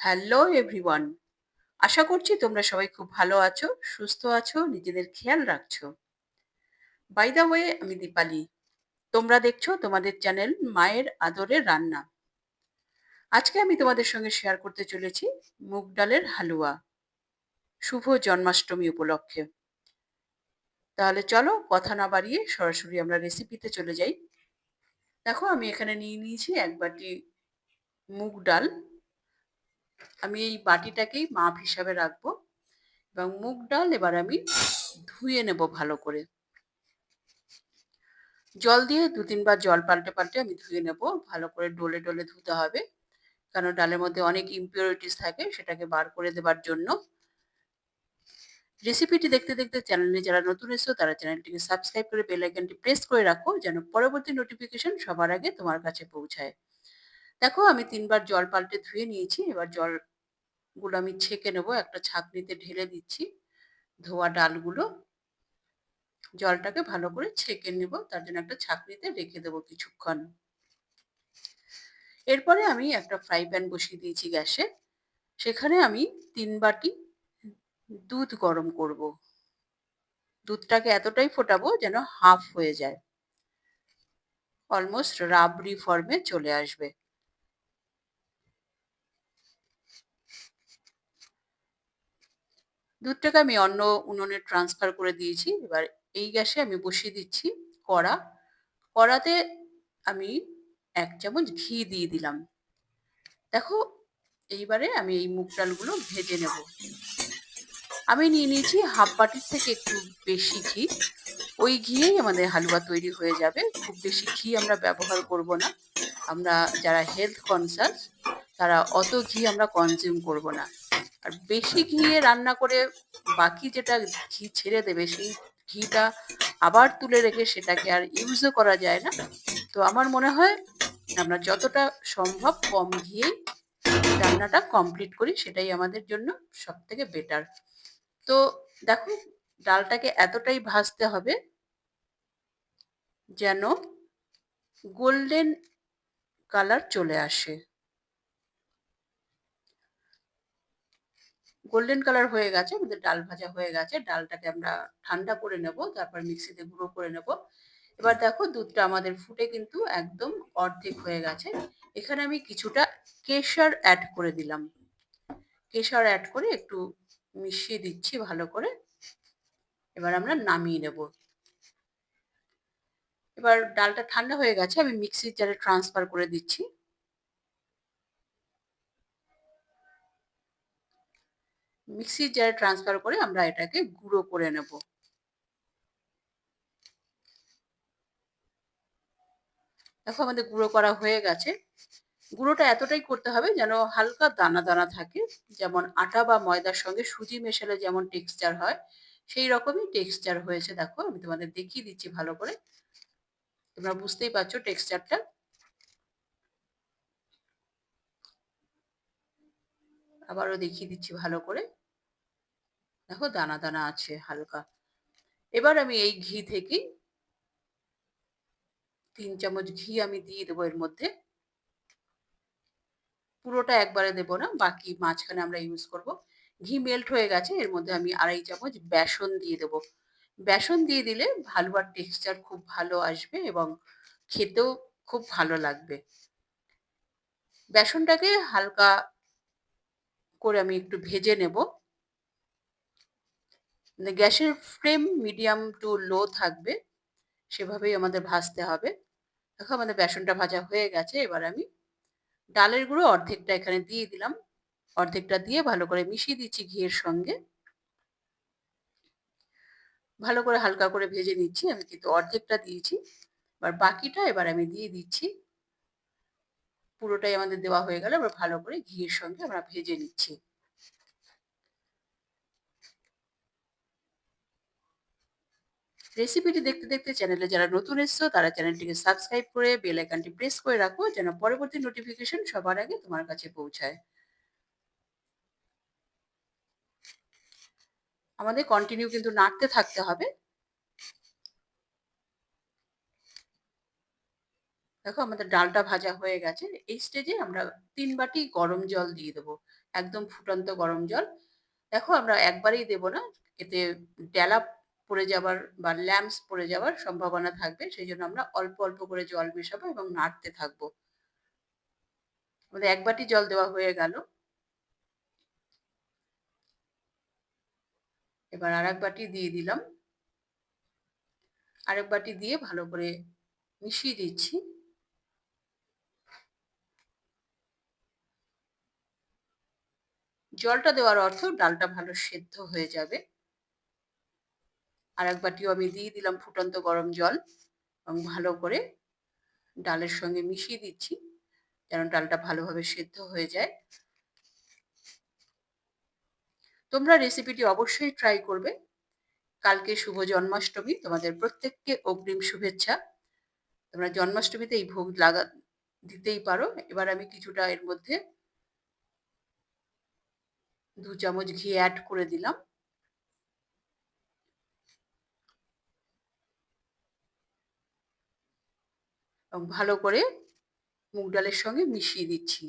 Hello everyone আশা করছি তোমরা সবাই খুব ভালো আছো, সুস্থ আছো, নিজেদের খেয়াল রাখছো। বাই দা ওয়ে আমি দীপালি। তোমরা দেখছ তোমাদের চ্যানেল মায়ের আদরের রান্না। আজকে আমি তোমাদের সঙ্গে শেয়ার করতে চলেছি মুগ ডালের হালুয়া। শুভ জন্মাষ্টমী উপলক্ষে। তাহলে চলো কথা না বাড়িয়ে সরাসরি আমরা রেসিপিতে চলে যাই। দেখো, আমি এখানে নিয়ে নিয়েছি এক বাটি মুগ ডাল। আমি এই বাটিটাকেই মাপ হিসাবে রাখব এবং মুগ ডাল এবার আমি ধুয়ে নেব ভালো করে। জল দিয়ে দু তিনবার জল পাল্টে পাল্টে আমি ধুয়ে নেব, ভালো করে ডলে ডলে ধুতে হবে। কারণ ডালের মধ্যে অনেক ইম্পিউরিটিস থাকে সেটাকে বার করে দেবার জন্য। রেসিপিটি দেখতে দেখতে চ্যানেলে যারা নতুন এসেছ তারা চ্যানেলটিকে সাবস্ক্রাইব করে বেল আইকনটি প্রেস করে রাখো যেন পরবর্তী নোটিফিকেশন সবার আগে তোমার কাছে পৌঁছায়। দেখো, আমি তিনবার জল পাল্টে ধুয়ে নিয়েছি, এবার জলগুলো আমি ছেঁকে নেব, একটা ছাঁকনিতে ঢেলে দিচ্ছি ধোয়া ডালগুলো। জলটাকে ভালো করে ছেঁকে নেব, তার জন্য একটা ছাঁকনিতে রেখে দেবো কিছুক্ষণ। এরপরে আমি একটা ফ্রাই প্যান বসিয়ে দিয়েছি গ্যাসে। সেখানে আমি তিন বাটি দুধ গরম করব। দুধটাকে এতটাই ফোটাবো যেন হাফ হয়ে যায়। অলমোস্ট রাবড়ি ফর্মে চলে আসবে। দুধটাকে আমি অন্য উনুনে ট্রান্সফার করে দিয়েছি। এবার এই গ্যাসে আমি বসিয়ে দিচ্ছি কড়া। কড়াতে আমি এক চামচ ঘি দিয়ে দিলাম। দেখো, এইবারে আমি এই মুগ ডালগুলো ভেজে নেব। আমি নিয়ে নিয়েছি হাফ বাটির থেকে একটু বেশি ঘি। ওই ঘিয়েই আমাদের হালুয়া তৈরি হয়ে যাবে। খুব বেশি ঘি আমরা ব্যবহার করব না। আমরা যারা হেলথ কনসাস তারা অত ঘি আমরা কনজিউম করব না। আর বেশি ঘিয়ে রান্না করে বাকি যেটা ঘি ছেড়ে দেবে, সেই ঘিটা আবার তুলে রেখে সেটাকে আর ইউজও করা যায় না। তো আমার মনে হয় আমরা যতটা সম্ভব কম ঘিয়েই রান্নাটা কমপ্লিট করি, সেটাই আমাদের জন্য সব থেকে বেটার তো দেখো, ডালটাকে এতটাই ভাজতে হবে যেন গোল্ডেন কালার চলে আসে। গোল্ডেন কালার হয়ে গেছে, আমাদের ডাল ভাজা হয়ে গেছে। ডালটাকে আমরা ঠান্ডা করে নেব, তারপর মিক্সিতে গুঁড়ো করে নেব। এবার দেখো দুধটা আমাদের ফুটে কিন্তু একদম অর্ধেক হয়ে গেছে। এখানে আমি কিছুটা কেশর অ্যাড করে দিলাম। কেশর অ্যাড করে একটু মিশিয়ে দিচ্ছি ভালো করে। এবার আমরা নামিয়ে নেব। এবার ডালটা ঠান্ডা হয়ে গেছে, আমি মিক্সির জারে ট্রান্সফার করে দিচ্ছি। মিক্সির জারে ট্রান্সফার করে আমরা এটাকে গুঁড়ো করে নেব। দেখো আমাদের গুঁড়ো করা হয়ে গেছে। গুঁড়োটা এতটাই করতে হবে যেন হালকা দানা দানা থাকে, যেমন আটা বা ময়দার সঙ্গে সুজি মেশালে যেমন টেক্সচার হয়, সেই রকমই টেক্সচার হয়েছে। দেখো, আমি তোমাদের দেখিয়ে দিচ্ছি ভালো করে। তোমরা বুঝতেই পারছ টেক্সচারটা আবারও দেখিয়ে দিচ্ছি ভালো করে। দেখো দানা দানা আছে হালকা। এবার আমি এই ঘি থেকে তিন চামচ ঘি আমি দিয়ে দেবো এর মধ্যে। পুরোটা একবারে দেবো না, বাকি মাঝখানে আমরা ইউজ করব। ঘি মেল্ট হয়ে গেছে, এর মধ্যে আমি আড়াই চামচ বেসন দিয়ে দেবো। বেসন দিয়ে দিলে হালুয়ার টেক্সচার খুব ভালো আসবে এবং খেতেও খুব ভালো লাগবে। বেসনটাকে হালকা করে আমি একটু ভেজে নেব। গ্যাসের ফ্লেম মিডিয়াম টু লো থাকবে, সেভাবেই আমাদের ভাজতে হবে। দেখো আমাদের বেসনটা ভাজা হয়ে গেছে, এবার আমি ডালের গুঁড়ো অর্ধেকটা এখানে দিয়ে দিলাম। অর্ধেকটা দিয়ে ভালো করে মিশিয়ে দিচ্ছি ঘিয়ের সঙ্গে। ভালো করে হালকা করে ভেজে নিচ্ছি, আমি কিন্তু অর্ধেকটা দিয়েছি। এবার বাকিটা এবার আমি দিয়ে দিচ্ছি। পুরোটাই আমাদের দেওয়া হয়ে গেল, এবার ভালো করে ঘিয়ের সঙ্গে আমরা ভেজে নিচ্ছি। রেসিপিটি দেখতে দেখতে চ্যানেলে যারা নতুন এসছো, তারা চ্যানেলটিকে সাবস্ক্রাইব করে বেল আইকনটি প্রেস করে রাখো, যেন পরবর্তী নোটিফিকেশন সবার আগে তোমার কাছে পৌঁছায়। আমাদের কন্টিনিউ কিন্তু নাড়তে থাকতে হবে। দেখো আমাদের ডালটা ভাজা হয়ে গেছে। এই স্টেজে আমরা তিন বাটি গরম জল দিয়ে দেবো, একদম ফুটন্ত গরম জল। দেখো আমরা একবারেই দেব না, এতে ডেলা পড়ে যাবার বা ল্যাম্পস পড়ে যাওয়ার সম্ভাবনা থাকবে, সেই জন্য আমরা অল্প অল্প করে জল মেশাবো এবং নাড়তে থাকব। আমাদের এক বাটি জল দেওয়া হয়ে গেল। এবার আর এক বাটি দিয়ে দিলাম। আরেক বাটি দিয়ে ভালো করে মিশিয়ে দিচ্ছি। জলটা দেওয়ার অর্থ ডালটা ভালো সেদ্ধ হয়ে যাবে। আর এক বাটিও আমি দিয়ে দিলাম ফুটন্ত গরম জল এবং ভালো করে ডালের সঙ্গে মিশিয়ে দিচ্ছি যেন ডালটা ভালোভাবে সেদ্ধ হয়ে যায়। তোমরা রেসিপিটি অবশ্যই ট্রাই করবে। কালকে শুভ জন্মাষ্টমী, তোমাদের প্রত্যেককে অগ্রিম শুভেচ্ছা। তোমরা জন্মাষ্টমীতে এই ভোগ লাগা, দিতেই পারো। এবার আমি কিছুটা এর মধ্যে দু চামচ ঘি অ্যাড করে দিলাম। ভালো করে মুগ ডালের সঙ্গে মিশিয়ে দিচ্ছি।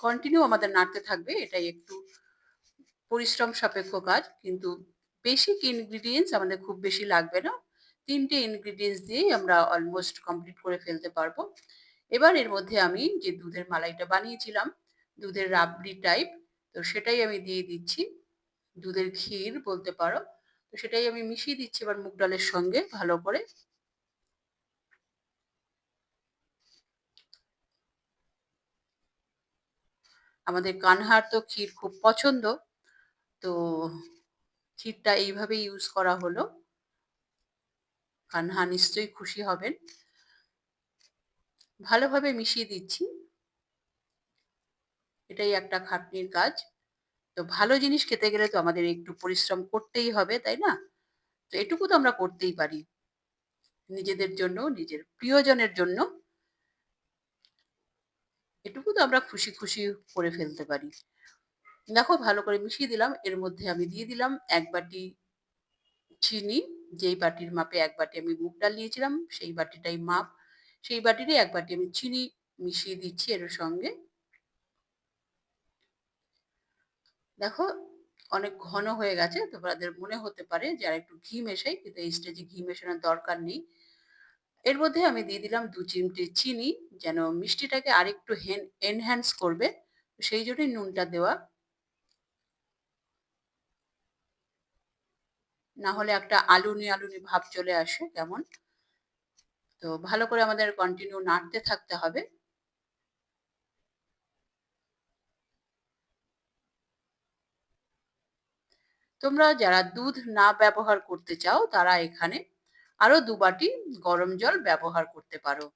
কন্টিনিউ আমাদের নাড়তে থাকবে, এটাই একটু পরিশ্রম সাপেক্ষ কাজ, কিন্তু বেসিক ইনগ্রিডিয়েন্টস আমাদের খুব বেশি লাগবে না। তিনটে ইনগ্রিডিয়েন্টস দিয়েই আমরা অলমোস্ট কমপ্লিট করে ফেলতে পারব। এবার এর মধ্যে আমি যে দুধের মালাইটা বানিয়েছিলাম, দুধের রাবড়ি টাইপ তো সেটাই আমি দিয়ে দিচ্ছি। দুধের ক্ষীর বলতে পারো। তো সেটাই আমি মিশিয়ে দিচ্ছি এবার মুগ ডালের সঙ্গে ভালো করে। আমাদের কানহার তো ক্ষীর খুব পছন্দ। তো ক্ষীরটা এইভাবে ইউজ করা হলো। কানহা নিশ্চয়ই খুশি হবেন। ভালোভাবে মিশিয়ে দিচ্ছি। এটাই একটা খাটনির কাজ। তো ভালো জিনিস খেতে গেলে তো আমাদের একটু পরিশ্রম করতেই হবে, তাই না? তো এটুকু তো আমরা করতেই পারি। নিজেদের জন্য, নিজের প্রিয়জনের জন্য এটুকু তো আমরা খুশি খুশি করে ফেলতে পারি। দেখো, ভালো করে মিশিয়ে দিলাম। এর মধ্যে আমি দিয়ে দিলাম এক বাটি চিনি, যেই বাটির মাপে এক বাটি আমি মুগ ডাল নিয়েছিলাম, সেই বাটিটাই মাপ। সেই বাটিরই এক বাটি আমি চিনি মিশিয়ে দিচ্ছি এর সঙ্গে। দেখো, অনেক ঘন হয়ে গেছে। তোমাদের মনে হতে পারে যে আর একটু ঘি মেশাই, কিন্তু এই স্টেজে ঘি মেশানোর দরকার নেই। এর মধ্যে আমি দিয়ে দিলাম দু চিমটে চিনি, যেন মিষ্টিটাকে আরেকটু এনহ্যান্স করবে। সেই জন্যই নুনটা দেওয়া। না হলে একটা আলুনি আলুনি ভাব চলে আসে কেমন? তো ভালো করে আমাদের কন্টিনিউ নাড়তে থাকতে হবে। তোমরা যারা দুধ না ব্যবহার করতে চাও, তারা এখানে আরও দু বাটি গরম জল ব্যবহার করতে পারো।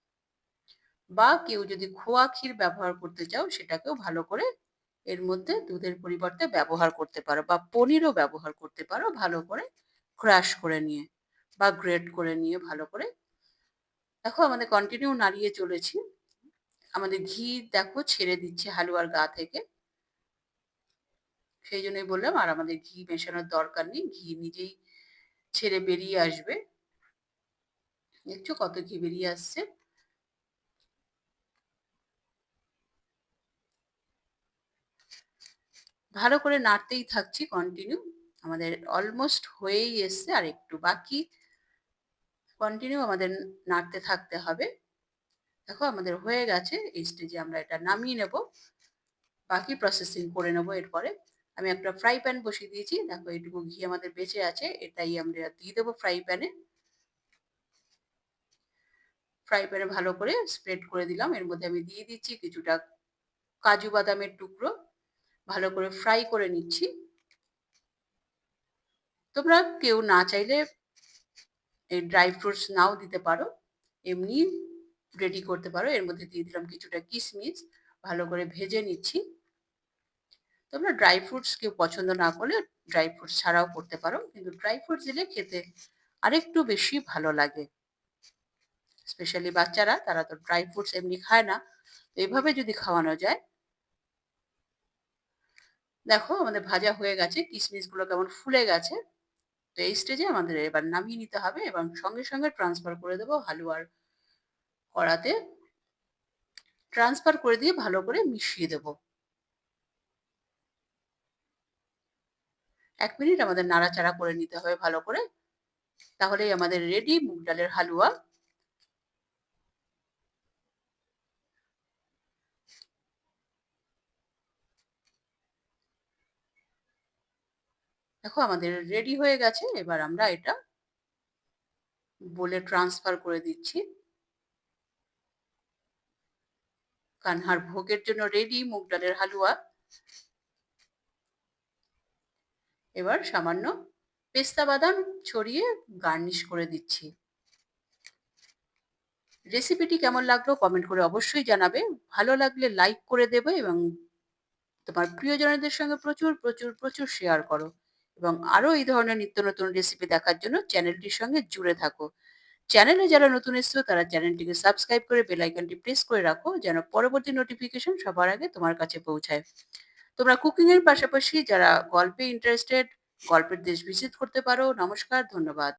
বা কেউ যদি খোয়া ক্ষীর ব্যবহার করতে চাও, সেটাকেও ভালো করে এর মধ্যে দুধের পরিবর্তে ব্যবহার করতে পারো বা পনিরও ব্যবহার করতে পারো ভালো করে ক্রাশ করে নিয়ে বা গ্রেড করে নিয়ে ভালো করে। দেখো আমাদের কন্টিনিউ নাড়িয়ে চলেছি। আমাদের ঘি দেখো ছেড়ে দিচ্ছে হালুয়ার গা থেকে। সেই জন্যই বললাম, আর আমাদের ঘি মেশানোর দরকার নেই, ঘি নিজেই ছেড়ে বেরিয়ে আসবে। দেখছ কত ঘি বেরিয়ে আসছে। ভালো করে নাড়তেই থাকছি কন্টিনিউ আমাদের অলমোস্ট হয়েই এসছে, আর একটু বাকি। কন্টিনিউ আমাদের নাড়তে থাকতে হবে। দেখো আমাদের হয়ে গেছে, এই স্টেজে আমরা এটা নামিয়ে নেব। বাকি প্রসেসিং করে নেব এরপরে। আমি একটা ফ্রাই প্যান বসিয়ে দিয়েছি। দেখো, এইটুকু ঘি আমাদের বেঁচে আছে, এটাই আমরা দিয়ে দেবো ফ্রাই প্যানে ফ্রাই প্যানে ভালো করে স্প্রেড করে দিলাম। এর মধ্যে আমি দিয়ে দিচ্ছি কিছুটা কাজু বাদামের টুকরো। ভালো করে ফ্রাই করে নিচ্ছি। তোমরা কেউ না চাইলে এই ড্রাই ফ্রুটস নাও দিতে পারো। এমনি রেডি করতে পারো। এর মধ্যে দিয়ে দিলাম কিছুটা কিশমিশ। ভালো করে ভেজে নিচ্ছি। তোমরা ড্রাই ফ্রুটস কেউ পছন্দ না করলে ড্রাই ফ্রুটস ছাড়াও করতে পারো। কিন্তু ড্রাই ফ্রুটস দিলে খেতে আরেকটু বেশি ভালো লাগে। স্পেশালি বাচ্চারা, তারা তো ড্রাই ফ্রুটস এমনি খায় না। তো এভাবে যদি খাওয়ানো যায়, দেখো আমাদের ভাজা হয়ে গেছে কিশমিশগুলো কেমন ফুলে গেছে। তো এই স্টেজে আমাদের এবার নামিয়ে নিতে হবে এবং সঙ্গে সঙ্গে ট্রান্সফার করে দেবো হালুয়ার কড়াতে। ট্রান্সফার করে দিয়ে ভালো করে মিশিয়ে দেব। এক মিনিট আমাদের নাড়াচাড়া করে নিতে হবে ভালো করে। তাহলেই আমাদের রেডি মুগ ডালের হালুয়া। দেখো আমাদের রেডি হয়ে গেছে, এবার আমরা এটা বলে ট্রান্সফার করে দিচ্ছি। কানহার ভোগের জন্য রেডি মুগ ডালের হালুয়া। এবার সামান্য পেস্তা বাদাম ছড়িয়ে গার্নিশ করে দিচ্ছি। রেসিপিটি কেমন লাগল কমেন্ট করে অবশ্যই জানাবে। ভালো লাগলে লাইক করে দেবে এবং তোমার প্রিয়জনদের সঙ্গে প্রচুর প্রচুর প্রচুর শেয়ার করো এবং আরও এই ধরনের নিত্য নতুন রেসিপি দেখার জন্য চ্যানেলটির সঙ্গে জুড়ে থাকো। চ্যানেলে যারা নতুন এসছো তারা চ্যানেলটিকে সাবস্ক্রাইব করে বেল আইকনটি প্রেস করে রাখো যেন পরবর্তী নোটিফিকেশন সবার আগে তোমার কাছে পৌঁছায়। তোমরা কুকিং এর পাশাপাশি যারা গল্পে ইন্টারেস্টেড গল্পের দেশ ভিজিট করতে পারো নমস্কার ধন্যবাদ।